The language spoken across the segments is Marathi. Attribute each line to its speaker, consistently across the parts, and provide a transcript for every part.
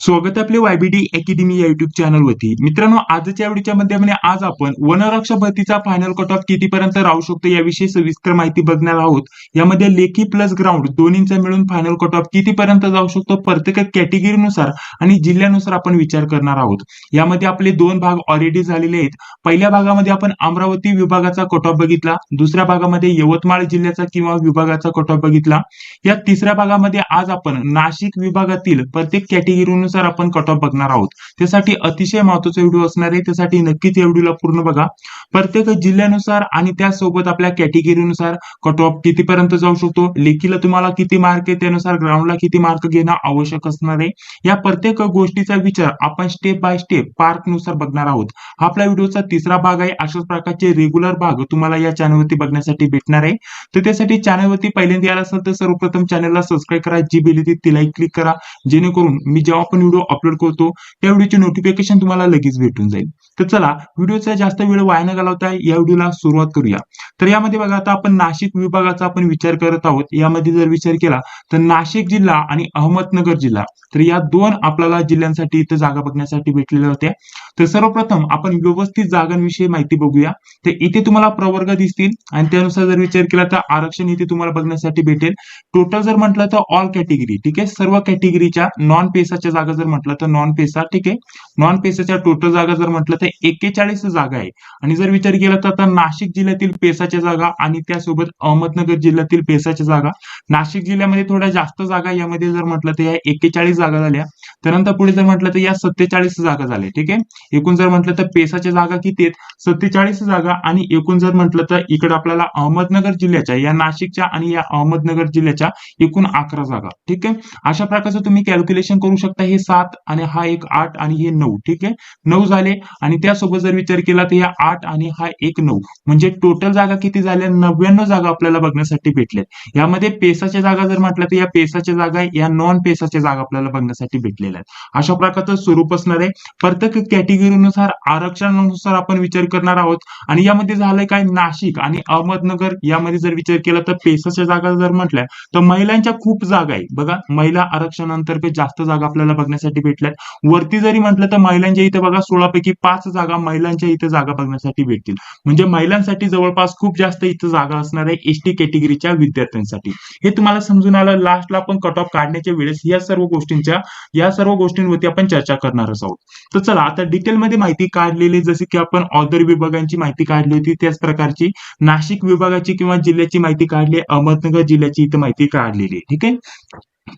Speaker 1: स्वागत आपले वायबीडी अकॅडमी या युट्यूब चॅनल वरती. मित्रांनो आजच्या व्हिडिओच्या म्हणजे आज आपण वनरक्षक भरतीचा फायनल कट ऑफ कितीपर्यंत राहू शकतो याविषयी सविस्तर माहिती बघणार आहोत. यामध्ये लेखी प्लस ग्राउंड दोन्हीचा मिळून फायनल कट ऑफ कितीपर्यंत जाऊ शकतो प्रत्येक कॅटेगरीनुसार आणि जिल्ह्यानुसार आपण विचार करणार आहोत. यामध्ये आपले दोन भाग ऑलरेडी झालेले आहेत. पहिल्या भागामध्ये आपण अमरावती विभागाचा कट ऑफ बघितला. दुसऱ्या भागामध्ये यवतमाळ जिल्ह्याचा किंवा विभागाचा कट ऑफ बघितला. या तिसऱ्या भागामध्ये आज आपण नाशिक विभागातील प्रत्येक कॅटेगरीनुसार आपण कट ऑफ बघणार आहोत. त्यासाठी अतिशय महत्त्वाचा व्हिडिओ असणार आहे. त्यासाठी नक्कीच या व्हिडिओला पूर्ण बघा. प्रत्येक जिल्ह्यानुसार आणि त्यासोबत आपल्या कॅटेगरीनुसार कट ऑफ कितीपर्यंत जाऊ शकतो लेखीला तुम्हाला किती मार्क आहे त्यानुसार ग्राउंडला किती मार्क घेणं आवश्यक असणार आहे. या प्रत्येक गोष्टीचा विचार आपण स्टेप बाय स्टेप पार्कनुसार बघणार आहोत. हा आपल्या व्हिडिओचा तिसरा भाग आहे. अशाच प्रकारचे रेग्युलर भाग तुम्हाला या चॅनलवरती बघण्यासाठी भेटणार आहे. तर त्यासाठी चॅनलवरती पहिल्यांदा याला असेल तर सर्वप्रथम चॅनलला सबस्क्राईब करा. जी बेल तिला तिलाही क्लिक करा. जेणेकरून मी जेव्हा पण व्हिडिओ अपलोड करतो त्या व्हिडिओचे नोटिफिकेशन तुम्हाला लगेच भेटून जाईल. तर चला व्हिडिओचा जास्त वेळ वाया न घालवता या व्हिडिओला सुरुवात करूया. तर यामध्ये बघा आता आपण नाशिक विभागाचा आपण विचार करत आहोत. यामध्ये जर विचार केला तर नाशिक जिल्हा आणि अहमदनगर जिल्हा तर या दोन आपल्याला जिल्ह्यांसाठी इथं जागा बघण्यासाठी भेटलेल्या होत्या. तर सर्वप्रथम आपण व्यवस्थित जागांविषयी माहिती बघूया. तर इथे तुम्हाला प्रवर्ग दिसतील आणि त्यानुसार जर विचार केला तर आरक्षण इथे तुम्हाला बघण्यासाठी भेटेल. टोटल जर म्हटलं तर ऑल कॅटेगरी ठीक आहे? सर्व कॅटेगरीच्या नॉन पेसाच्या जागा जर म्हटलं तर नॉन पेसा ठीक आहे. नॉन पेसाच्या टोटल जागा जर म्हटलं तर एक्केचाळीस जागा आहे. आणि जर विचार केला तर आता नाशिक जिल्ह्यातील पेसाच्या जागा आणि त्यासोबत अहमदनगर जिल्ह्यातील पेसाच्या जागा. नाशिक जिल्ह्यामध्ये थोड्या जास्त जागा यामध्ये जर म्हटलं तर या एक्केचाळीस जागा झाल्या. त्यानंतर पुढे जर म्हटलं तर या सत्तेचाळीस जागा झाल्या ठीक आहे. एकूण जर म्हटलं तर पेसाच्या जागा किती आहेत? सत्तेचाळीस जागा आणि एकूण जर म्हटलं तर इकडे आपल्याला अहमदनगर जिल्ह्याच्या या नाशिकच्या आणि या अहमदनगर जिल्ह्याच्या एकूण अकरा जागा ठीक आहे. अशा प्रकारचं तुम्ही कॅल्क्युलेशन करू शकता. हे सात आणि हा एक आठ आणि हे नऊ ठीक आहे? नऊ झाले आणि त्यासोबत जर विचार केला तर या आठ आणि हा एक नऊ. म्हणजे टोटल जागा किती झाल्या? नव्याण्णव जागा आपल्याला बघण्यासाठी भेटल्या. यामध्ये पेसाच्या जागा जर म्हटलं तर या पेसाच्या जागा या नॉन पेसाच्या जागा आपल्याला बघण्यासाठी भेटलेल्या आहेत. अशा प्रकारचं स्वरूप असणार आहे. प्रत्येक कॅटेगरीनुसार आरक्षणानुसार आपण विचार करणार आहोत. आणि यामध्ये झालंय काय? नाशिक आणि अहमदनगर यामध्ये जर विचार केला तर पेसाच्या जागा जर म्हटल्या तर महिलांच्या खूप जागा आहे बघा महिला आरक्षणांतर्गत जास्त जागा आपल्याला बघण्यासाठी भेटल्यात. वरती जरी म्हटलं तर महिलांच्या इथे बघा सोळा पैकी पाच जागा महिलांच्या इथे जागा बघण्यासाठी भेटतील. म्हणजे महिलांसाठी जवळपास खूप जास्त इथं जागा असणार आहे एसटी कॅटेगरीच्या विद्यार्थ्यांसाठी. हे तुम्हाला समजून आलं. लास्टला आपण कट ऑफ काढण्याच्या वेळेस या सर्व गोष्टींच्या या सर्व गोष्टींवरती आपण चर्चा करणारच आहोत. तर चला आता डिटेलमध्ये माहिती काढलेली जसे की आपण ऑदर विभागांची माहिती काढली होती त्याच प्रकारची नाशिक विभागाची किंवा जिल्ह्याची माहिती काढली अहमदनगर जिल्ह्याची इथं माहिती काढलेली आहे. ठीक आहे?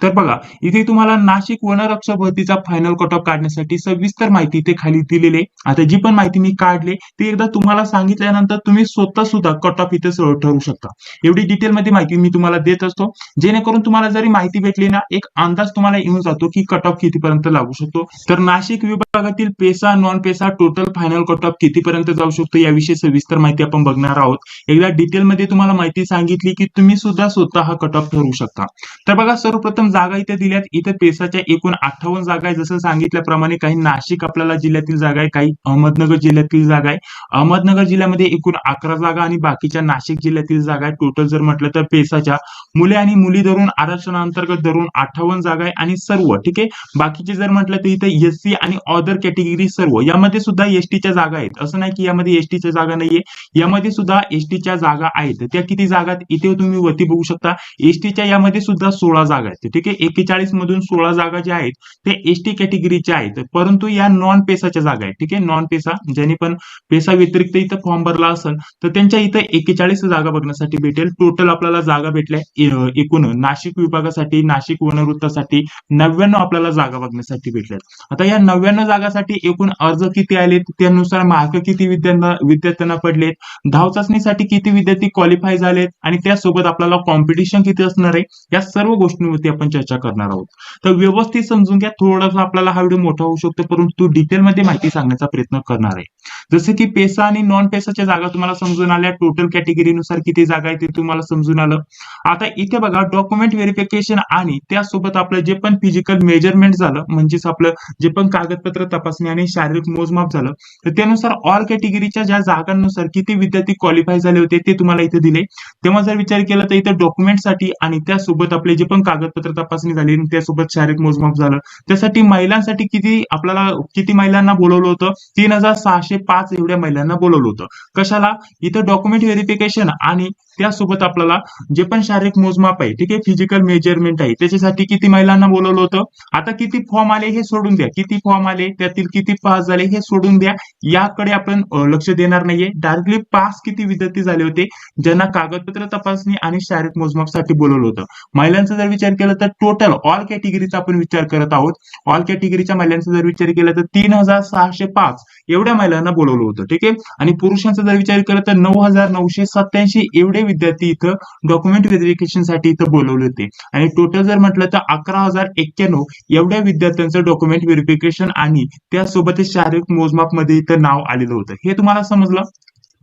Speaker 1: तर बघा इथे तुम्हाला नाशिक वनरक्षक भरतीचा फायनल कट ऑफ काढण्यासाठी सविस्तर माहिती इथे खाली दिलेली आहे. आता जी पण माहिती मी काढली ती एकदा तुम्हाला सांगितल्यानंतर तुम्ही स्वतः सुद्धा कट ऑफ इथे सरळ ठरवू शकता. एवढी डिटेलमध्ये माहिती मी तुम्हाला देत असतो. जेणेकरून तुम्हाला जरी माहिती भेटली ना एक अंदाज तुम्हाला येऊन जातो की कट ऑफ कितीपर्यंत लागू शकतो. तर नाशिक विभागातील PESA non PESA total final cut off कितीपर्यंत जाऊ शकतो याविषयी सविस्तर माहिती आपण बघणार आहोत. एकदा डिटेलमध्ये तुम्हाला माहिती सांगितली की तुम्ही सुद्धा स्वतः हा कट ऑफ ठरवू शकता. तर बघा सर्वप्रथम जागा इथे दिल्यात. इथे पेसाच्या एकूण अठ्ठावन्न जागा आहे जसं सांगितल्याप्रमाणे काही नाशिक आपल्याला जिल्ह्यातील जागा आहे. काही अहमदनगर जिल्ह्यातील जागा आहे. अहमदनगर जिल्ह्यामध्ये एकूण अकरा जागा आणि बाकीच्या नाशिक जिल्ह्यातील जागा आहे टोटल जर म्हटलं तर पेसाच्या मुले आणि मुली धरून आरक्षणाअंतर्गत धरून अठ्ठावन्न जागा आहे आणि सर्व ठीक आहे? बाकीचे जर म्हटलं तर इथे एससी आणि अदर कॅटेगरी सर्व यामध्ये सुद्धा एसटीच्या जागा आहेत. असं नाही की यामध्ये एसटीच्या जागा नाहीये. यामध्ये सुद्धा एसटीच्या जागा आहेत. त्या किती जागा आहेत? इथे तुम्ही वरती बघू शकता. एसटीच्या यामध्ये सुद्धा सोळा जागा आहेत. ठीक आहे? एकेचाळीस मधून सोळा जागा ज्या आहेत त्या एसटी कॅटेगरीच्या आहेत. परंतु या नॉन पेसाच्या जागा आहेत. ठीक आहे? नॉन पेसा ज्यांनी पण पेसा व्यतिरिक्त इथं फॉर्म भरला असेल तर त्यांच्या इथं एकेचाळीस जागा बघण्यासाठी भेटेल. टोटल आपल्याला जागा भेटल्या एकूण नाशिक विभागासाठी नाशिक वनवृत्तासाठी नव्याण्णव आपल्याला जागा बघण्यासाठी भेटल्यात आता या नव्याण्णव जागासाठी एकूण अर्ज किती आलेत? त्यानुसार मार्क किती विद्यार्थ्यांना विद्यार्थ्यांना पडलेत? धाव चाचणीसाठी किती विद्यार्थी क्वालिफाय झालेत? आणि त्यासोबत आपल्याला कॉम्पिटिशन किती असणार आहे? या सर्व गोष्टींवरती आपण चर्चा करणार आहोत. तर व्यवस्थित समजून घ्या. थोडासा आपल्याला हा व्हिडिओ मोठा होऊ शकतो परंतु डिटेलमध्ये माहिती सांगण्याचा प्रयत्न करणार आहे. जसं की पेसा आणि नॉन पेसाच्या जागा तुम्हाला समजून आल्या. टोटल कॅटेगरीनुसार किती जागा आहे ते तुम्हाला समजून आलं. आता इथे बघा डॉक्युमेंट व्हेरिफिकेशन आणि त्यासोबत आपलं जे पण फिजिकल मेजरमेंट झालं म्हणजेच आपलं जे पण कागदपत्र तपासणी आणि शारीरिक मोजमाप झालं तर त्यानुसार ऑल कॅटेगरीच्या ज्या जागांनुसार किती विद्यार्थी क्वालिफाय झाले होते ते तुम्हाला इथे दिले. तेव्हा जर विचार केला तर इथे डॉक्युमेंटसाठी आणि त्यासोबत आपले जे पण कागदपत्र कागदपत्र तपासणी झाली आणि त्यासोबत शारीरिक मोजमाप झालं. त्यासाठी महिलांसाठी किती आपल्याला किती महिलांना बोलवलं होतं? तीन हजार सहाशे पाच एवढ्या महिलांना बोलवलं होतं. कशाला? इथं डॉक्युमेंट व्हेरिफिकेशन आणि त्यासोबत आपल्याला जे पण शारीरिक मोजमाप आहे ठीक आहे फिजिकल मेजरमेंट आहे त्याच्यासाठी किती महिलांना बोलवलं होतं? आता किती फॉर्म आले हे सोडून द्या. किती फॉर्म आले त्यातील किती पास झाले हे सोडून द्या. याकडे आपण लक्ष देणार नाहीये. डायरेक्टली पास किती विद्यार्थी झाले होते ज्यांना कागदपत्र तपासणी आणि शारीरिक मोजमापसाठी बोलवलं होतं. महिलांचा जर विचार केला तर टोटल ऑल कॅटेगरीचा आपण विचार करत आहोत. ऑल कॅटेगरीच्या महिलांचा जर विचार केला तर तीन हजार सहाशे पाच एवढ्या महिलांना बोलवलं होतं ठीक आहे? आणि पुरुषांचा जर विचार केला तर नऊ हजार नऊशे सत्याऐंशी एवढे विद्यार्थी इथं डॉक्युमेंट व्हेरिफिकेशनसाठी इथं बोलवले होते. आणि टोटल जर म्हटलं तर अकरा हजार एक्क्याण्णव एवढ्या विद्यार्थ्यांचं डॉक्युमेंट व्हेरिफिकेशन आणि त्यासोबतच शारीरिक मोजमापमध्ये इथं नाव आलेलं होतं. हे तुम्हाला समजलं?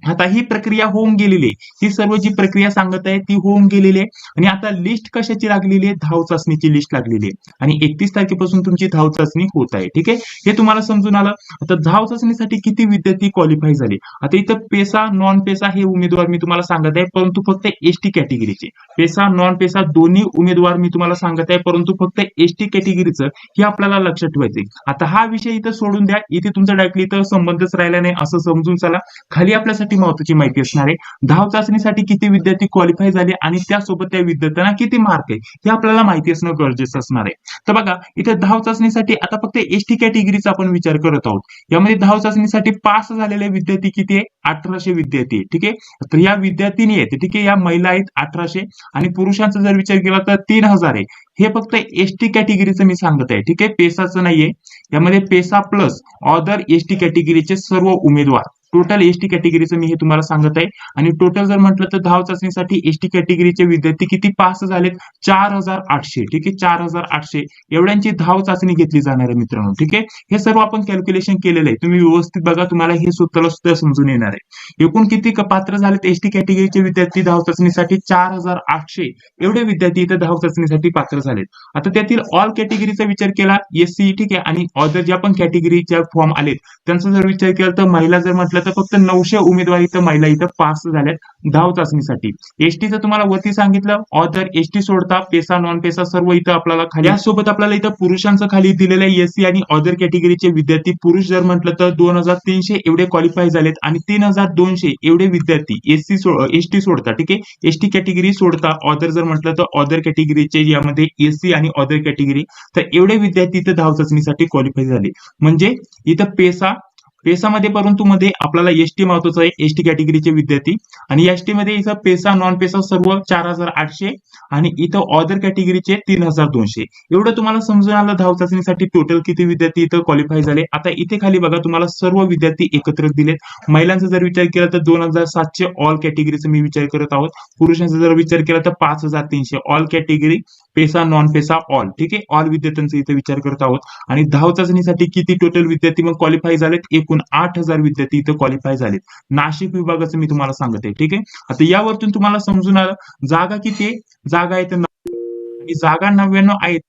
Speaker 1: आता ही प्रक्रिया होऊन गेलेली आहे. ही सर्व जी प्रक्रिया सांगत आहे ती होऊन गेलेली आहे. आणि आता लिस्ट कशाची लागलेली आहे? धाव चाचणीची लिस्ट लागलेली आहे. आणि एकतीस तारखेपासून तुमची धाव चाचणी होत आहे. ठीक आहे? हे तुम्हाला समजून आलं? आता धाव चाचणीसाठी किती विद्यार्थी क्वालिफाय झाले? आता इथं पेसा नॉन पेसा हे उमेदवार मी तुम्हाला सांगत आहे परंतु फक्त एसटी कॅटेगरीचे पेसा नॉन पेसा दोन्ही उमेदवार मी तुम्हाला सांगत आहे परंतु फक्त एसटी कॅटेगरीचं हे आपल्याला लक्षात ठेवायचंय. आता हा विषय इथं सोडून द्या. इथे तुमचा डायरेक्टली इथं संबंधच राहिला नाही असं समजून चला. खाली आपल्यासाठी महत्वाची माहिती असणार आहे? धाव चाचणीसाठी किती विद्यार्थी क्वालिफाय झाले आणि त्यासोबत त्या विद्यार्थ्यांना किती मार्क आहे? हे आपल्याला माहिती असणं गरजेचं असणार आहे. तर बघा इथे धाव चाचणीसाठी आता फक्त एसटी कॅटेगरीचा आपण विचार करत आहोत. यामध्ये धाव चाचणीसाठी पास झालेले विद्यार्थी किती आहे? अठराशे विद्यार्थी ठीक आहे? तर या विद्यार्थिनी आहेत ठीक आहे? या महिला आहेत अठराशे आणि पुरुषांचा जर विचार केला तर तीन हजार आहे. हे फक्त एसटी कॅटेगरीचं मी सांगत आहे ठीक आहे? पेसाचं नाहीये. यामध्ये पेसा प्लस ऑदर एसटी कॅटेगरीचे सर्व उमेदवार. टोटल एसटी कॅटेगरीचं मी हे तुम्हाला सांगत आहे. आणि टोटल जर म्हटलं तर धाव चाचणीसाठी एसटी कॅटेगरीचे विद्यार्थी किती पास झालेत? चार हजार आठशे. ठीक आहे? चार हजार आठशे. एवढ्यांची धाव चाचणी घेतली जाणार आहे मित्रांनो. ठीक आहे? हे सर्व आपण कॅल्क्युलेशन केलेलं आहे. तुम्ही व्यवस्थित बघा तुम्हाला हे सूत्राला सुद्धा समजून येणार आहे. एकूण किती पात्र झालेत एसटी कॅटेगरीचे विद्यार्थी धाव चाचणीसाठी? चार हजार आठशे. एवढे विद्यार्थी इथे धाव चाचणीसाठी पात्र झालेत. आता त्यातील ऑल कॅटेगरीचा विचार केला एससी ठीक आहे? आणि ऑदर ज्या पण कॅटेगरीच्या फॉर्म आलेत त्यांचा जर विचार केला तर महिला जर म्हटलं तर फक्त नऊशे उमेदवार इथं महिला इथं पास झाल्यात धाव चाचणीसाठी. एसटीचं तुम्हाला वरती सांगितलं ऑदर एसटी सोडता पेसा नॉन पेसा सर्व इथं आपल्याला खाली यासोबत आपल्याला इथं पुरुषांचं खाली दिलेलं आहे एससी आणि ऑदर कॅटेगरीचे विद्यार्थी. पुरुष जर म्हटलं तर दोन हजार तीनशे एवढे क्वालिफाय झालेत आणि तीन हजार दोनशे एवढे विद्यार्थी एससी एसटी सोडता ठीक आहे? एसटी कॅटेगरी सोडता ऑदर जर म्हटलं तर ऑदर कॅटेगरीचे यामध्ये एससी आणि ऑदर कॅटेगरी तर एवढे विद्यार्थी इथं धाव चाचणीसाठी क्वालिफाय झाले. म्हणजे इथं पेसा पेसामध्ये परंतु मध्ये आपल्याला एसटी महत्वाचं आहे एसटी कॅटेगरीचे विद्यार्थी. आणि एसटी मध्ये इथं पेसा नॉन पेसा सर्व चार हजार आठशे आणि इथं ऑदर कॅटेगरीचे तीन हजार दोनशे. एवढं तुम्हाला समजून आलं धाव चाचणीसाठी टोटल किती विद्यार्थी इथं क्वालिफाय झाले? आता इथे खाली बघा तुम्हाला सर्व विद्यार्थी एकत्र दिलेत. महिलांचा जर विचार केला तर दोन हजार सातशे ऑल कॅटेगरीचा मी विचार करत आहोत. पुरुषांचा जर विचार केला तर पाच हजार तीनशे all category PESA non PESA all ठीक आहे? ऑल विद्यार्थ्यांचा इथे विचार करत आहोत. आणि धाव चाचणीसाठी किती टोटल विद्यार्थी मग क्वालिफाय झालेत? एकूण आठ हजार विद्यार्थी इथं क्वालिफाय झालेत. नाशिक विभागाचं मी तुम्हाला सांगत आहे ठीक आहे? आता यावरतून तुम्हाला समजून आलं जागा किती आहे? जागा आहेत जागा नव्याण्णव आहेत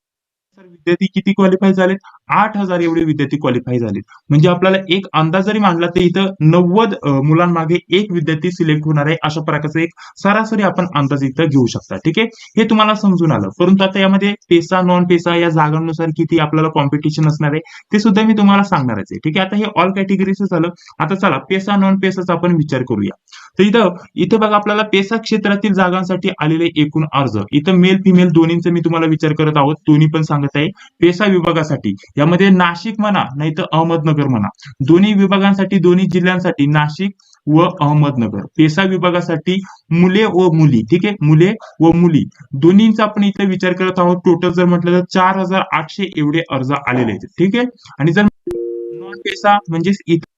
Speaker 1: विद्यार्थी किती क्वालिफाय झालेत? आठ हजार एवढे विद्यार्थी क्वालिफाय झाले. म्हणजे आपल्याला एक अंदाज जरी मांडला तर इथं नव्वद मुलांमागे एक विद्यार्थी सिलेक्ट होणार आहे अशा प्रकारचं एक सरासरी आपण अंदाज इथं घेऊ शकता. ठीक आहे? हे तुम्हाला समजून आलं. परंतु आता यामध्ये पेसा नॉन पेसा या जागांनुसार किती आपल्याला कॉम्पिटिशन असणार आहे ते सुद्धा मी तुम्हाला सांगणारच आहे. ठीक आहे? आता हे ऑल कॅटेगरीचं झालं. आता चला पेसा नॉन पेसाचा आपण विचार करूया. तर इथं इथं बघा आपल्याला पेसा क्षेत्रातील जागांसाठी आलेले एकूण अर्ज. इथं मेल फिमेल दोन्हींचा मी तुम्हाला विचार करत आहोत. दोन्ही पण सांगत आहे. पेसा विभागासाठी. यामध्ये नाशिक म्हणा नाही तर अहमदनगर म्हणा. दोन्ही विभागांसाठी दोन्ही जिल्ह्यांसाठी नाशिक व अहमदनगर. पेसा विभागासाठी मुले व मुली ठीक आहे? मुले व मुली. दोन्हींचा आपण इथे विचार करत आहोत. टोटल जर म्हटलं तर चार हजार आठशे एवढे अर्ज आलेले आहेत ठीक आहे? आणि जर नॉन पेसा म्हणजेच इथे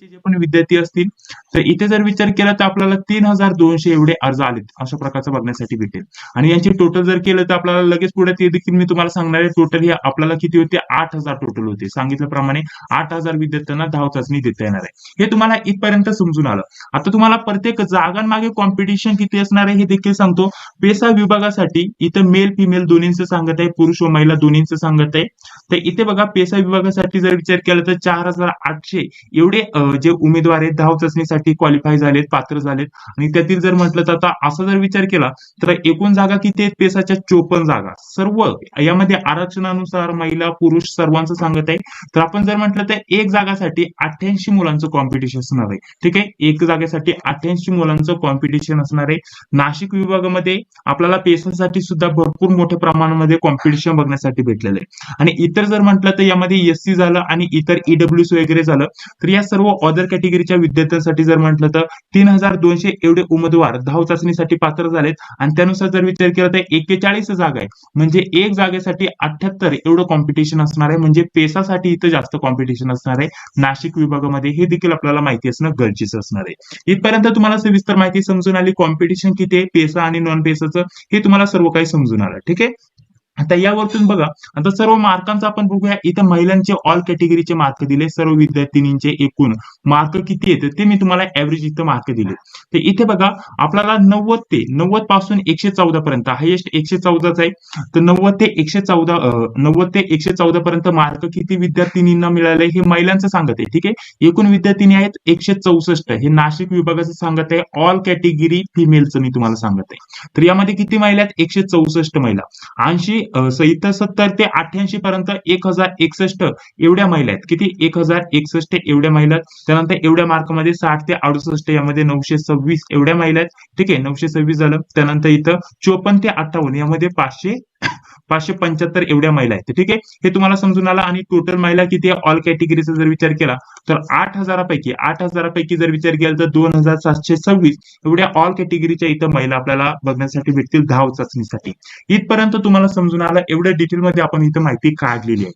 Speaker 1: जे पण विद्यार्थी असतील तर इथे जर विचार केला तर आपल्याला तीन हजार दोनशे एवढे अर्ज आलेत अशा प्रकारचं बघण्यासाठी भेटेल. आणि यांची टोटल जर केलं तर आपल्याला लगेच पुढे ते देखील मी तुम्हाला सांगणार आहे टोटल हे आपल्याला किती होते? आठ हजार टोटल होते. सांगितल्याप्रमाणे आठ हजार विद्यार्थ्यांना धाव चाचणी देता येणार आहे. हे तुम्हाला इथपर्यंत समजून आलं. आता तुम्हाला प्रत्येक जागांमागे कॉम्पिटिशन किती असणार आहे हे देखील सांगतो. पेसा विभागासाठी इथं मेल फिमेल दोन्हींचं सांगत आहे पुरुष व महिला दोन्हींचं सांगत आहे. तर इथे बघा पेसा विभागासाठी जर विचार केला तर चार हजार आठशे एवढे जे उमेदवार आहेत धाव चाचणीसाठी क्वालिफाय झालेत पात्र झालेत. आणि त्यातील जर म्हटलं तर आता असा जर विचार केला तर एकूण जागा किती आहेत? पेसाच्या चोपन्न जागा. सर्व यामध्ये आरक्षणानुसार महिला पुरुष सर्वांचं सांगत आहे. तर आपण जर म्हटलं तर एक जागासाठी अठ्ठ्याऐंशी मुलांचं कॉम्पिटिशन असणार आहे. ठीक आहे? एक जागेसाठी अठ्ठ्याऐंशी मुलांचं कॉम्पिटिशन असणार आहे. नाशिक विभागामध्ये आपल्याला पेसासाठी सुद्धा भरपूर मोठ्या प्रमाणामध्ये कॉम्पिटिशन बघण्यासाठी भेटलेलं आहे. आणि इतर जर म्हटलं तर यामध्ये एससी झालं आणि इतर ईडब्ल्यूसी वगैरे झालं तर या सर्व अदर कॅटेगरीच्या विद्यार्थ्यांसाठी जर म्हटलं तर तीन हजार दोनशे एवढे उमेदवार धाव चाचणीसाठी पात्र झालेत. आणि त्यानुसार जर विचार केला तर एक्केचाळीस जागा आहे म्हणजे एक जागेसाठी अठ्याहत्तर एवढं कॉम्पिटिशन असणार आहे. म्हणजे पेसासाठी इथं जास्त कॉम्पिटिशन असणार आहे. नाशिक विभागामध्ये हे देखील आपल्याला माहिती असणं गरजेचं असणार आहे. इथपर्यंत तुम्हाला सविस्तर माहिती समजून आली. कॉम्पिटिशन किती आहे? पेसा आणि नॉन पेसाचं हे तुम्हाला सर्व काही समजून आलं. ठीक आहे? आता यावरतून बघा. आता सर्व मार्कांचा आपण बघूया. इथं महिलांचे ऑल कॅटेगरीचे मार्क दिले. सर्व विद्यार्थिनींचे एकूण मार्क किती येते ते मी तुम्हाला ऍव्हरेज इथं मार्क दिले. तर इथे बघा आपल्याला नव्वद ते नव्वदपासून एकशे चौदा पर्यंत हायेस्ट एकशे चौदाच आहे. तर नव्वद ते एकशे चौदा नव्वद ते एकशे चौदा पर्यंत मार्क किती विद्यार्थिनींना मिळाले हे महिलांचं सांगत आहे. ठीक आहे? एकूण विद्यार्थिनी आहेत एकशे चौसष्ट. हे नाशिक विभागाचं सांगत आहे. ऑल कॅटेगरी फिमेलचं मी तुम्हाला सांगत आहे. तर यामध्ये किती महिला आहेत? एकशे चौसष्ट महिला. ऐंशी संहिता सत्तर ते अठ्ठ्याऐंशी पर्यंत एक हजार एकसष्ट एवढ्या महिला आहेत. किती? एक हजार एकसष्ट एवढ्या महिला आहेत. त्यानंतर एवढ्या मार्कमध्ये साठ ते अडुसष्ट यामध्ये नऊशे सव्वीस एवढ्या महिला आहेत. ठीक आहे? नऊशे सव्वीस झालं. त्यानंतर इथं चोपन्न ते अठ्ठावन्न यामध्ये पाचशे पाचशे पंच्याहत्तर एवढ्या महिला आहेत. ठीक आहे? हे तुम्हाला समजून आलं. आणि टोटल महिला किती आहे? ऑल कॅटेगरीचा जर विचार केला तर आठ हजारापैकी आठ हजारापैकी जर विचार केला तर दोन हजार सातशे सव्वीस एवढ्या ऑल कॅटेगरीच्या इथं महिला आपल्याला बघण्यासाठी भेटतील धाव चाचणीसाठी इथपर्यंत तुम्हाला समजून आलं. एवढ्या डिटेलमध्ये आपण इथं माहिती काढलेली आहे.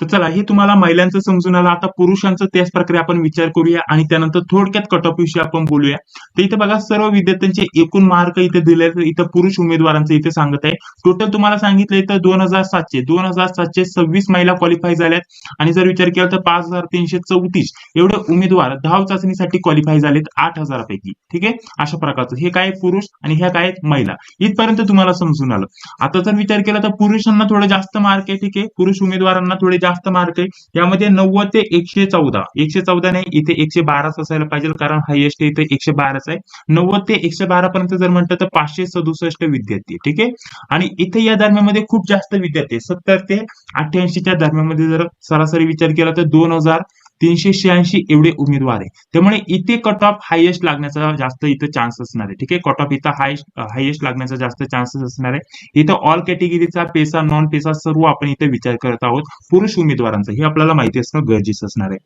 Speaker 1: तर चला हे तुम्हाला महिलांचं समजून आलं. आता पुरुषांचं त्याच प्रकारे आपण विचार करूया आणि त्यानंतर थोडक्यात कट ऑफ विषयी आपण बोलूया. तर इथे बघा सर्व विद्यार्थ्यांचे एकूण मार्क इथे दिले इथं पुरुष उमेदवारांचं इथे सांगत आहे. टोटल तुम्हाला सांगितलं इथं दोन हजार सातशे दोन हजार सातशे सव्वीस महिला क्वालिफाय झाल्यात. आणि जर विचार केला तर पाच हजार तीनशे चौतीस एवढे उमेदवार धाव चाचणीसाठी क्वालिफाय झालेत आठ हजारापैकी. ठीक आहे? अशा प्रकारचं. हे काय पुरुष आणि ह्या काय महिला. इथपर्यंत तुम्हाला समजून आलं. आता जर विचार केला तर पुरुषांना थोडं जास्त मार्क आहे. ठीक आहे? पुरुष उमेदवारांना थोडे जास्त मार्क आहे. यामध्ये नव्वद ते एकशे चौदा. एकशे चौदा नाही इथे एकशे बाराच असायला पाहिजे कारण हायएस्ट इथे एकशे बाराच आहे. नव्वद ते एकशे बारा पर्यंत जर म्हटलं तर पाचशे सदुसष्ट विद्यार्थी ठीक आहे? आणि इथे या दरम्यानमध्ये खूप जास्त विद्यार्थी सत्तर ते अठ्ठ्याऐंशीच्या दरम्यानमध्ये जर सरासरी विचार केला तर दोन हजार तीनशे शहाऐंशी एवढे उमेदवार आहे. त्यामुळे इथे कट ऑफ हायएस्ट लागण्याचा जास्त इथं चान्स असणार आहे. ठीक आहे? कट ऑफ इथं हायस्ट हायएस्ट लागण्याचा जास्त चान्सेस असणार आहे. इथं ऑल कॅटेगरीचा पेसा नॉन पेसा सर्व आपण इथे विचार करत आहोत. पुरुष उमेदवारांचा. हे आपल्याला माहिती असणं गरजेचं असणार आहे.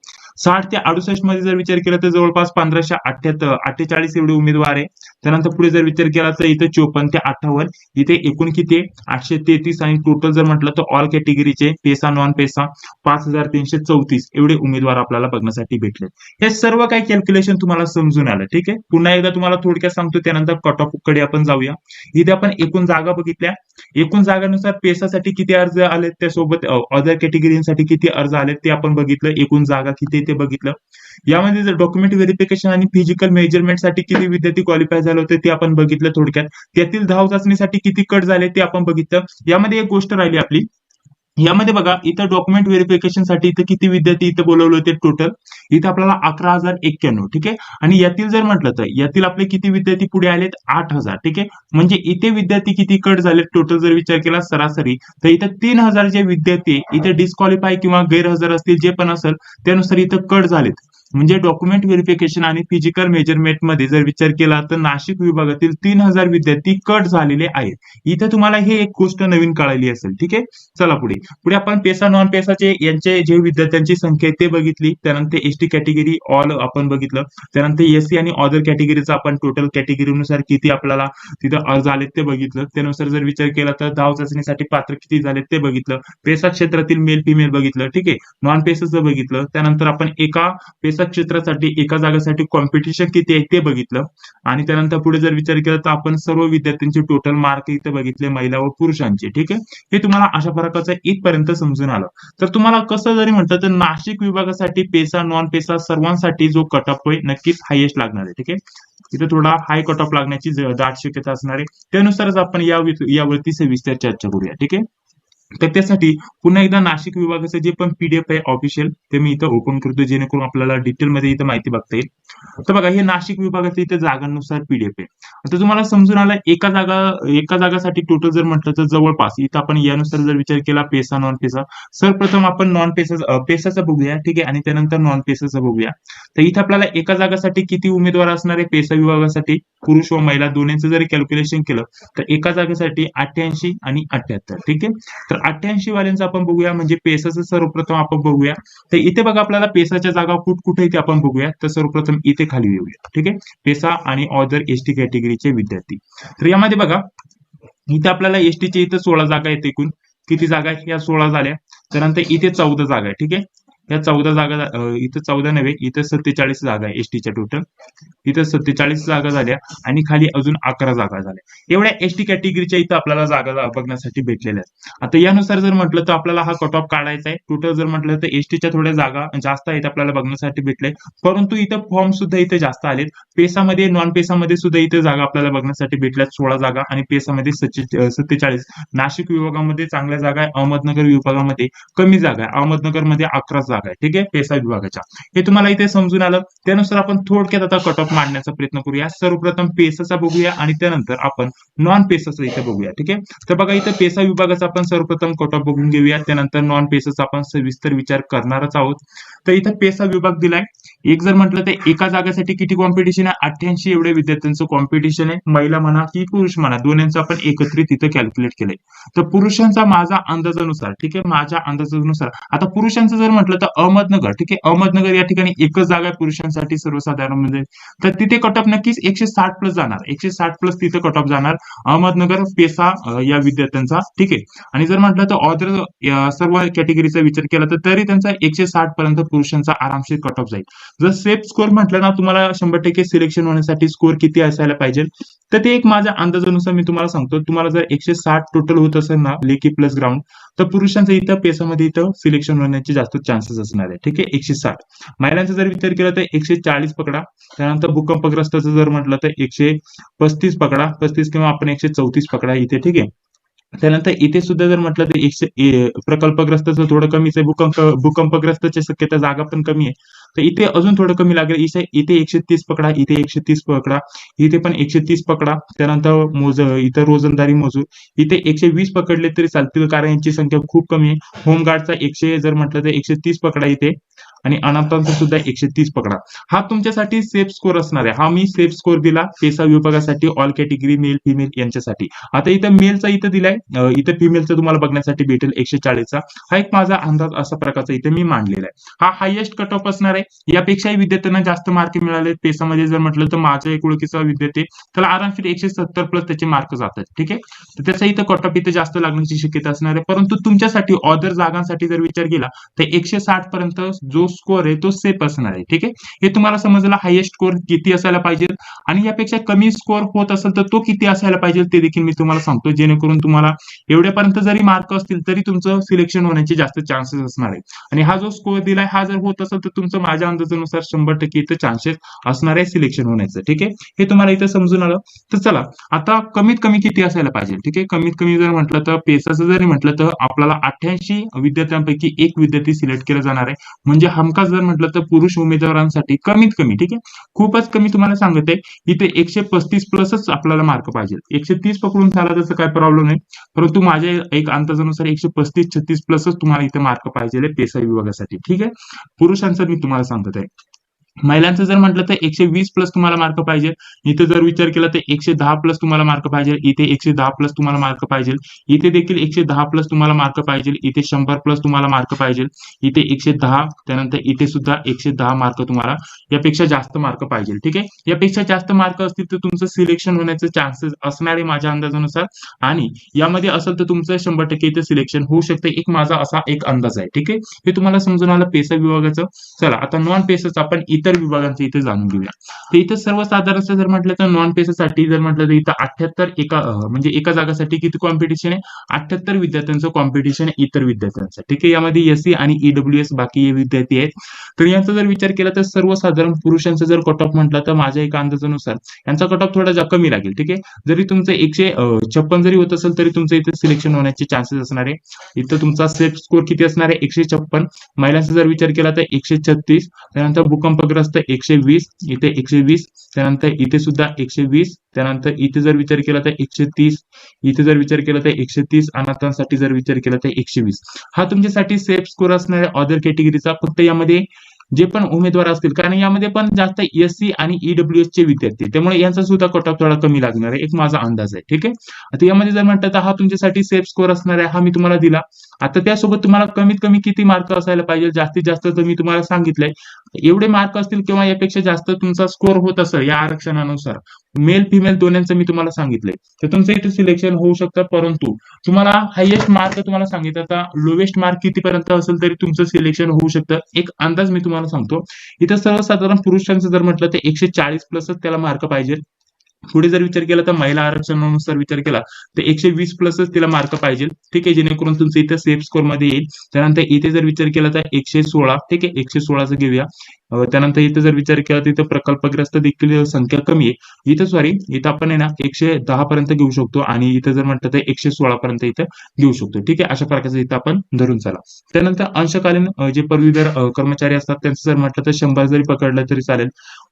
Speaker 1: साठ ते अडुसष्टमध्ये जर विचार केला तर जवळपास पंधराशे अठ्ठ्याहत्तर अठ्ठेचाळीस एवढे उमेदवार आहे. त्यानंतर पुढे जर विचार केला तर इथं चोपन्न ते अठ्ठावन्न इथे एकूण किती आठशे तेहतीस आणि टोटल जर म्हटलं तर ऑल कॅटेगरीचे पेसा नॉन पेसा पाच हजार तीनशे चौतीस एवढे उमेदवार आपल्याला बघण्यासाठी भेटले. हे सर्व काही कॅल्क्युलेशन तुम्हाला समजून आलं ठीक आहे? पुन्हा एकदा तुम्हाला थोडक्यात सांगतो त्यानंतर कट ऑफकडे आपण जाऊया. इथे आपण एकूण जागा बघितल्या. एकूण जागानुसार पेसासाठी किती अर्ज आले त्यासोबत अदर कॅटेगरीसाठी किती अर्ज आले ते आपण बघितलं. एकूण जागा किती ते बघितलं. यामध्ये जर डॉक्युमेंट व्हेरिफिकेशन आणि फिजिकल मेजरमेंटसाठी किती विद्यार्थी क्वालिफाय झाले होते ते आपण बघितलं थोडक्यात. त्यातील धाव चाचणीसाठी किती कट झाले ते आपण बघितलं. यामध्ये एक गोष्ट राहिली आपली. यामध्ये बघा इथं डॉक्युमेंट व्हेरिफिकेशनसाठी इथं किती विद्यार्थी इथं बोलवले होते टोटल इथं आपल्याला अकरा हजार एक्क्याण्णव ठीक आहे? आणि यातील जर म्हटलं तर यातील आपले किती विद्यार्थी पुढे आलेत? आठ हजार ठीक आहे? म्हणजे इथे विद्यार्थी किती कट झाले टोटल जर विचार केला सरासरी तर इथं तीन हजार जे विद्यार्थी इथे डिस्क्वालिफाय किंवा गैरहजर असतील जे पण असेल त्यानुसार इथं कट झालेत. म्हणजे डॉक्युमेंट व्हेरिफिकेशन आणि फिजिकल मेजरमेंटमध्ये जर विचार केला तर नाशिक विभागातील तीन हजार विद्यार्थी कट झालेले आहेत. इथे तुम्हाला हे एक गोष्ट नवीन कळाली असेल ठीक आहे? चला पुढे. पुढे आपण पेसा नॉन पेसाचे यांचे जे विद्यार्थ्यांची संख्या आहे ते बघितली. त्यानंतर एसटी कॅटेगरी ऑल आपण बघितलं. त्यानंतर एससी आणि अदर कॅटेगरीचा आपण टोटल कॅटेगरीनुसार किती आपल्याला तिथं अर्ज आलेत ते बघितलं. त्यानुसार जर विचार केला तर धाव चाचणीसाठी पात्र किती झालेत ते बघितलं. पेसा क्षेत्रातील मेल फिमेल बघितलं ठीक आहे? नॉन पेसाचं बघितलं. त्यानंतर आपण एका पेसा क्षेत्रासाठी एका जागेसाठी कॉम्पिटिशन किती आहे ते बघितलं. आणि त्यानंतर पुढे जर विचार केला तर आपण सर्व विद्यार्थ्यांचे टोटल मार्क इथे बघितले महिला व पुरुषांचे ठीक आहे? हे तुम्हाला अशा प्रकारचं इथपर्यंत समजून आलं. तर तुम्हाला कसं जरी म्हटलं तर नाशिक विभागासाठी पेसा नॉन पेसा सर्वांसाठी जो कट ऑफ होईल नक्कीच हायेस्ट लागणार आहे ठीक आहे? इथे थोडा हाय कट ऑफ लागण्याची दाट शक्यता असणार आहे. त्यानुसारच आपण या यावरती सविस्तर चर्चा करूया ठीक आहे? तर त्यासाठी पुन्हा एकदा नाशिक विभागाचं जे पण पीडीएफ आहे ऑफिशियल ते मी इथं ओपन करतो जेणेकरून आपल्याला डिटेलमध्ये इथं माहिती बघता येईल. तर बघा हे नाशिक विभागाचं इथे जागांनुसार पीडीएफ आहे. आता तुम्हाला समजून आलं एका जागा एका जागासाठी टोटल जर म्हटलं तर जवळपास इथं आपण यानुसार जर विचार केला पेसा नॉन पेसा सर्वप्रथम आपण नॉन पेसा पेसाचा बघूया ठीक आहे? आणि त्यानंतर नॉन पेसाचा बघूया. तर इथं आपल्याला एका जागासाठी किती उमेदवार असणार आहे? पेसा विभागासाठी पुरुष व महिला दोन्हीचं जर कॅल्क्युलेशन केलं तर एका जागेसाठी अठ्ठ्याऐंशी आणि अठ्ठ्याहत्तर ठीक आहे? तर अठ्ठ्याऐंशी वाल्यांचं आपण बघूया म्हणजे पेसाचं सर्वप्रथम आपण बघूया. तर इथे बघा आपल्याला पेसाच्या जागा कुठ कुठे इथे आपण बघूया. तर सर्वप्रथम इथे खाली येऊया ठीक आहे? पेसा आणि ऑदर एसटी कॅटेगरीचे विद्यार्थी. तर यामध्ये बघा इथे आपल्याला एसटीचे इथे सोळा जागा आहेत एकूण. किती जागा या सोळा झाल्या. त्यानंतर इथे चौदा जागा आहे ठीक आहे? या चौदा जागा इथं चौदा नव्हे इथं सत्तेचाळीस जागा आहे एसटीच्या टोटल इथं सत्तेचाळीस जागा झाल्या आणि खाली अजून अकरा जागा झाल्या. एवढ्या एसटी कॅटेगरीच्या इथं आपल्याला जागा बघण्यासाठी भेटलेल्या आहेत. आता यानुसार जर म्हटलं तर आपल्याला हा कट ऑफ काढायचा आहे. टोटल जर म्हटलं तर एसटीच्या थोड्या जागा जास्त आहेत आपल्याला बघण्यासाठी भेटले परंतु इथं फॉर्म सुद्धा इथे जास्त आलेत. पेसामध्ये नॉन पेसामध्ये सुद्धा इथे जागा आपल्याला बघण्यासाठी भेटल्यात सोळा जागा आणि पेसामध्ये सत्तेचाळीस. नाशिक विभागामध्ये चांगल्या जागा आहे. अहमदनगर विभागामध्ये कमी जागा आहे. अहमदनगरमध्ये अकरा जागा आहे ठीक आहे? पेसा विभागाच्या. हे तुम्हाला इथे समजून आलं. त्यानुसार आपण थोडक्यात आता कट ऑफ मांडण्याचा प्रयत्न करूया. सर्वप्रथम पेसाचा बघूया आणि त्यानंतर आपण नॉन पेसाचा इथे बघूया ठीक आहे? तर बघा इथे पेसा विभागाचा आपण सर्वप्रथम कट ऑफ बघून घेऊया. त्यानंतर नॉन पेसाचा आपण सविस्तर विचार करणारच आहोत. तर इथं पेसा विभाग दिलाय. एक जर म्हटलं तर एका जागेसाठी किती कॉम्पिटिशन आहे? अठ्ठ्याऐंशी एवढे विद्यार्थ्यांचं कॉम्पिटिशन आहे. महिला म्हणा की पुरुष म्हणा दोन्हीचं आपण एकत्रित इथं कॅल्क्युलेट केलंय. तर पुरुषांचा माझा अंदाजानुसार ठीक आहे? माझ्या अंदाजानुसार. आता पुरुषांचं जर म्हटलं आता अहमदनगर ठीक आहे? अहमदनगर या ठिकाणी एकच जागा आहे पुरुषांसाठी सर्वसाधारण म्हणजे. तर तिथे कटऑफ नक्कीच एकशे साठ प्लस जाणार. एकशे साठ प्लस तिथे कटऑफ जाणार अहमदनगर पेसा या विद्यार्थ्यांचा ठीक आहे? आणि जर म्हटलं तर ऑदर सर्व कॅटेगरीचा विचार केला तर तरी त्यांचा एकशे साठ पर्यंत पुरुषांचा आरामशीर कट ऑफ जाईल. जर सेफ स्कोर म्हटलं ना तुम्हाला शंभर टक्के सिलेक्शन होण्यासाठी स्कोर किती असायला पाहिजे? तर ते एक माझ्या अंदाजानुसार मी तुम्हाला सांगतो. तुम्हाला जर एकशे साठ टोटल होत असेल ना लेखी प्लस ग्राउंड तर पुरुषांचं इथं पेसामध्ये इथं सिलेक्शन होण्याचे जास्त चान्सेस असणार आहे. ठीक आहे? एकशे साठ. महिलांचा जर विचार केला तर एकशे चाळीस पकडा. त्यानंतर भूकंपग्रस्ताचं जर म्हटलं तर एकशे पस्तीस पकडा. पस्तीस किंवा आपण एकशे चौतीस पकडा इथे. ठीक आहे? त्यानंतर इथे सुद्धा जर म्हटलं तर एकशे प्रकल्पग्रस्त प्रकल्पग्रस्ताचं थोडं कमीच आहे भूकंप भूकंपग्रस्ताची शक्यता जागा पण कमी आहे. तर इथे अजून थोडं कमी लागेल. इथे इथे एकशे तीस पकडा इथे एकशे तीस पकडा इथे पण एकशे तीस पकडा. त्यानंतर मोज इथं रोजंदारी मोजू. इथे एकशे वीस पकडले तरी चालतील कारण यांची संख्या खूप कमी आहे. होमगार्डचा एकशे जर म्हटलं तर एकशे तीस पकडा इथे. आणि अनाथांचा सुद्धा एकशे तीस पकडा. हा तुमच्यासाठी सेफ स्कोर असणार आहे. हा मी सेफ स्कोर दिला पेसा विभागासाठी ऑल कॅटेगरी मेल फिमेल यांच्यासाठी. आता इथं मेलचा इथं दिलाय. इथं फिमेलचा तुम्हाला बघण्यासाठी भेटेल एकशे चाळीसचा हा एक माझा अंदाज असा प्रकारचा इथे मी मांडलेला आहे. हा हायएस्ट कट ऑफ असणार आहे. यापेक्षाही विद्यार्थ्यांना जास्त मार्क मिळाले. पेसामध्ये जर म्हटलं तर माझा एक ओळखीचा विद्यार्थी त्याला आरामशीर एकशे सत्तर प्लस त्याचे मार्क जातात. ठीक आहे? तर त्याचा इथं कट ऑफ इथे जास्त लागण्याची शक्यता असणार आहे. परंतु तुमच्यासाठी ऑदर जागांसाठी जर विचार केला तर एकशे साठ पर्यंत जो स्कोर आहे तो सेफ असणार आहे. ठीक आहे? हे तुम्हाला समजलं हायेस्ट स्कोर किती असायला पाहिजे? आणि यापेक्षा कमी स्कोर होत असेल तर तो किती असायला पाहिजे ते देखील मी तुम्हाला सांगतो. जेणेकरून तुम्हाला एवढ्यापर्यंत जरी मार्क असतील तरी तुमचं सिलेक्शन होण्याचे जास्त चान्सेस असणार आहे. आणि हा जो स्कोअर दिलाय हा जर होत असेल तर तुमचं माझ्या अंदाजानुसार शंभर टक्के इथं चान्सेस असणार आहे सिलेक्शन होण्याचं. ठीक आहे? हे तुम्हाला इथं समजून आलं. तर चला आता कमीत कमी किती असायला पाहिजे? ठीक आहे? कमीत कमी जर म्हटलं तर पेसाचं जरी म्हटलं तर आपल्याला अठ्ठ्याऐंशी विद्यार्थ्यांपैकी एक विद्यार्थी सिलेक्ट केला जाणार आहे. म्हणजे हमखास जर म्हटलं तर पुरुष उमेदवारांसाठी कमीत कमी ठीक आहे? खूपच कमी तुम्हाला सांगत आहे इथे एकशे पस्तीस प्लसच आपल्याला मार्क पाहिजे एकशे तीस पकडून झाला तसं काय प्रॉब्लेम नाही परंतु माझ्या एक अंदाजानुसार एकशे पस्तीस छत्तीस प्लसच तुम्हाला इथे मार्क पाहिजे पेसा विभागासाठी ठीक आहे? पुरुषांचं मी तुम्हाला सांगत आहे. महिलांचं जर म्हटलं तर एकशे वीस प्लस तुम्हाला मार्क पाहिजे. इथे जर विचार केला तर एकशे दहा प्लस तुम्हाला मार्क पाहिजे. इथे एकशे दहा प्लस तुम्हाला मार्क पाहिजे. इथे देखील एकशे दहा प्लस तुम्हाला मार्क पाहिजे. इथे शंभर प्लस तुम्हाला मार्क पाहिजे. इथे एकशे दहा त्यानंतर इथे सुद्धा एकशे दहा मार्क तुम्हाला यापेक्षा जास्त मार्क पाहिजे. ठीक आहे? यापेक्षा जास्त मार्क असतील तर तुमचं सिलेक्शन होण्याचे चान्सेस असणार आहे माझ्या अंदाजानुसार. आणि यामध्ये असेल तर तुमचं शंभर टक्के इथे सिलेक्शन होऊ शकते. एक माझा असा एक अंदाज आहे. ठीक आहे? हे तुम्हाला समजून आलं पेसा विभागाचं? चला आता नॉन पेसच आपण इतर विभागांचं इथे जाणून घेऊया. तर इथं सर्वसाधारण जर म्हटलं तर नॉन पेसासाठी जर म्हटलं तर इथं अठ्याहत्तर एका म्हणजे एका जागासाठी किती कॉम्पिटिशन आहे? अठ्याहत्तर विद्यार्थ्यांचं कॉम्पिटिशन आहे इतर विद्यार्थ्यांचं. ठीक आहे? यामध्ये एससी आणि ईडब्ल्यू एस बाकी विद्यार्थी आहेत. तर यांचा जर विचार केला तर सर्वसाधारण पुरुषांचा जर कट ऑफ म्हटलं तर माझ्या एका अंदाजानुसार यांचा कट ऑफ थोडा कमी लागेल. ठीक आहे? जरी तुमचं एकशे छप्पन जरी होत असेल तरी तुमचं इथे सिलेक्शन होण्याचे चान्सेस असणार आहे. इथं तुमचा सेफ स्कोर किती असणार आहे? एकशे छप्पन. महिलांचा जर विचार केला तर एकशे छत्तीस. त्यानंतर भूकंप भूकंपग्रस्त एकशे वीस इथे एकशे वीस त्यानंतर इथे सुद्धा एकशे वीस त्यानंतर इथे जर विचार केला तर एकशे तीस इथे जर विचार केला तर एकशे तीस अनाथांसाठी जर विचार केला तर एकशे वीस. हा तुमच्यासाठी सेफ स्कोर असणाऱ्या अदर कॅटेगरीचा फक्त यामध्ये जे पण उमेदवार असतील कारण यामध्ये पण जास्त एससी आणि ईडब्ल्यू चे विद्यार्थी त्यामुळे यांचा सुद्धा कट ऑफ थोडा कमी लागणार आहे. एक माझा अंदाज आहे. ठीक आहे? आता यामध्ये जर म्हणतात तर हा तुमच्यासाठी सेफ स्कोर असणार आहे हा मी तुम्हाला दिला. आता त्यासोबत तुम्हाला कमीत कमी किती मार्क असायला पाहिजे? जास्तीत जास्त तर मी तुम्हाला सांगितलंय. एवढे मार्क असतील किंवा यापेक्षा जास्त तुमचा स्कोर होत असेल या आरक्षणानुसार मेल फिमेल दोन्हीचं मी तुम्हाला सांगितलंय. तर तुमचं इथे सिलेक्शन होऊ शकतं परंतु तुम्हाला हायएस्ट मार्क तुम्हाला सांगितलं. आता लोवेस्ट मार्क कितीपर्यंत असेल तरी तुमचं सिलेक्शन होऊ शकतं. एक अंदाज मी तुम्हाला सांगतो. इथं सर्वसाधारण पुरुषांचं जर म्हटलं तर एकशे चाळीस प्लसच त्याला मार्क पाहिजे. पुढे जर विचार केला तर महिला आरक्षणानुसार विचार केला तर एकशे वीस प्लसच तिला मार्क पाहिजे. ठीक आहे जेणेकरून तुमचं इथं सेफ स्कोरमध्ये येईल. त्यानंतर इथे जर विचार केला तर एकशे सोळा. ठीक आहे एकशे सोळाचं घेऊया. त्यानंतर इथे जर विचार केला तर इथं प्रकल्पग्रस्त देखील संख्या कमी आहे. इथं सॉरी इथं आपण आहे ना एकशे दहा पर्यंत घेऊ शकतो आणि इथं जर म्हटलं तर एकशे सोळा पर्यंत इथं घेऊ शकतो. ठीक आहे अशा प्रकारचं इथं आपण धरून चला. त्यानंतर अंशकालीन जे पदवीधर कर्मचारी असतात त्यांचं जर म्हटलं तर शंभर जरी पकडलं तरी चालेल.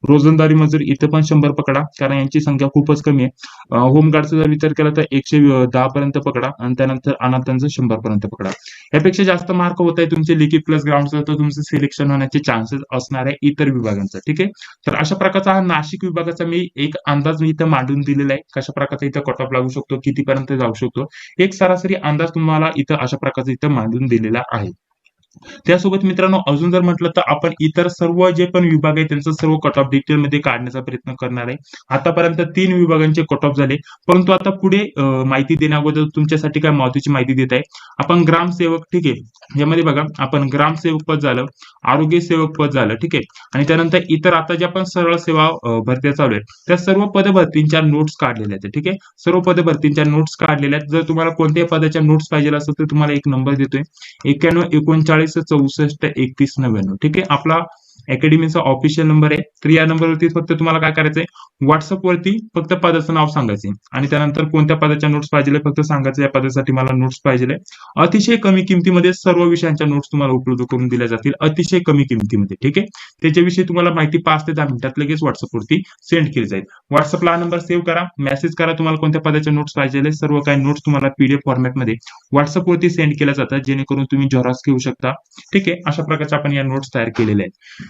Speaker 1: रोजंदारी मजूर इथं पण शंभर पकडा कारण यांची संख्या खूपच कमी आहे. होमगार्डचा जर विचार केला तर एकशे दहा पर्यंत पकडा आणि त्यानंतर अनाथांचं शंभर पर्यंत पकडा. यापेक्षा जास्त मार्क होत आहे तुमचे लिखित प्लस ग्राउंडचा तर तुमचं सिलेक्शन होण्याचे चान्सेस असणार आहे इतर विभागांचा ठीक आहे? तर अशा प्रकारचा हा नाशिक विभागाचा मी एक अंदाज मी इथं मांडून दिलेला आहे. कशा प्रकारचा इथं कट ऑफ लागू शकतो कितीपर्यंत जाऊ शकतो एक सरासरी अंदाज तुम्हाला इथं अशा प्रकारचा इथं मांडून दिलेला आहे. त्यासोबत मित्रांनो अजून जर म्हटलं तर आपण इतर सर्व जे पण विभाग आहे त्यांचं सर्व कट ऑफ डिटेल मध्ये काढण्याचा प्रयत्न करणार आहे. आतापर्यंत तीन विभागांचे कट ऑफ झाले. परंतु आता पुढे माहिती देण्याअगोदर तुमच्यासाठी काय महत्वाची माहिती देत आहे? आपण ग्रामसेवक ठीक आहे यामध्ये बघा आपण ग्रामसेवक पद झालं आरोग्य सेवक पद झालं ठीक आहे. आणि त्यानंतर इतर आता ज्या पण सरळ सेवा भरत्या चालू आहेत त्या सर्व पदभरतींच्या नोट्स काढलेल्या आहेत ठीक आहे. सर्व पदभरतींच्या नोट्स काढलेल्या आहेत. जर तुम्हाला कोणत्याही पदाच्या नोट्स पाहिजे असेल तर तुम्हाला एक नंबर देतोय. एक्क्याण्णव एकोणचाळीस चौसष्ट एकतीस नव्याण्णव. ठीक आहे? आपला अकॅडमीचा ऑफिशियल नंबर आहे. तर या नंबरवरती फक्त तुम्हाला काय करायचंय? व्हॉट्सअपवरती फक्त पदाचं नाव सांगायचे आणि त्यानंतर कोणत्या पदाच्या नोट्स पाहिजे फक्त सांगायचं या पदासाठी मला नोट्स पाहिजे अतिशय कमी किमतीमध्ये सर्व विषयांच्या नोट्स तुम्हाला उपलब्ध करून दिल्या जातील. अतिशय कमी किमतीमध्ये ठीक आहे? त्याच्याविषयी तुम्हाला माहिती पाच ते दहा मिनिटात लगेच व्हॉट्सअपवरती सेंड केली जाईल. व्हॉट्सअपला हा नंबर सेव्ह करा. मेसेज करा तुम्हाला कोणत्या पदाच्या नोट्स पाहिजे सर्व काही नोट्स तुम्हाला पीडीएफ फॉर्मॅटमध्ये व्हॉट्सअप वरती सेंड केल्या जातात. जेणेकरून तुम्ही झेरॉक्स घेऊ शकता. ठीक आहे? अशा प्रकारच्या आपण या नोट्स तयार केलेल्या आहेत.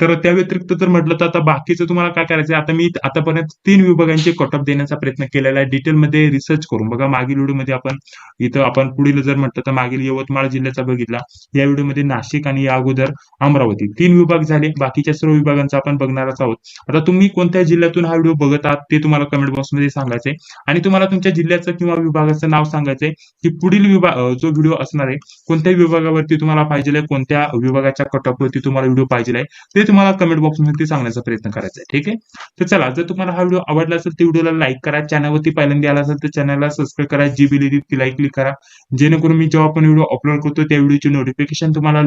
Speaker 1: तर त्या व्यतिरिक्त जर म्हटलं तर आता बाकीचं तुम्हाला काय करायचं आता मी आतापर्यंत तीन विभागांचे कटअप देण्याचा प्रयत्न केलेला आहे. डिटेलमध्ये रिसर्च करून बघा. मागील व्हिडिओमध्ये आपण इथं आपण पुढील जर म्हटलं तर मागील यवतमाळ जिल्ह्याचा बघितला. या व्हिडिओमध्ये नाशिक आणि या अगोदर अमरावती. तीन विभाग झाले. बाकीच्या सर्व विभागांचा आपण बघणारच आहोत. आता तुम्ही कोणत्या जिल्ह्यातून हा व्हिडिओ बघत आहात ते तुम्हाला कमेंट बॉक्समध्ये सांगायचंय. आणि तुम्हाला तुमच्या जिल्ह्याचं किंवा विभागाचं नाव सांगायचंय की पुढील विभाग जो व्हिडिओ असणार आहे कोणत्या विभागावरती तुम्हाला पाहिजे कोणत्या विभागाच्या कटअपवरती वरती तुम्हाला व्हिडिओ पाहिजे ते तुम्हाला कमेंट बॉक्समध्ये सांगण्याचा प्रयत्न करायचा आहे. ठीक आहे? तर चला जर तुम्हाला हा व्हिडिओ आवडला असेल तर व्हिडिओला लाईक करा. चॅनलवरती पहिल्यांदा आला असेल तर चॅनलला सबस्क्राईब करा. जी बिल तिला क्लिक करा. जेणेकरून मी जेव्हा आपण व्हिडिओ अपलोड करतो त्या व्हिडिओची नोटिफिकेशन तुम्हाला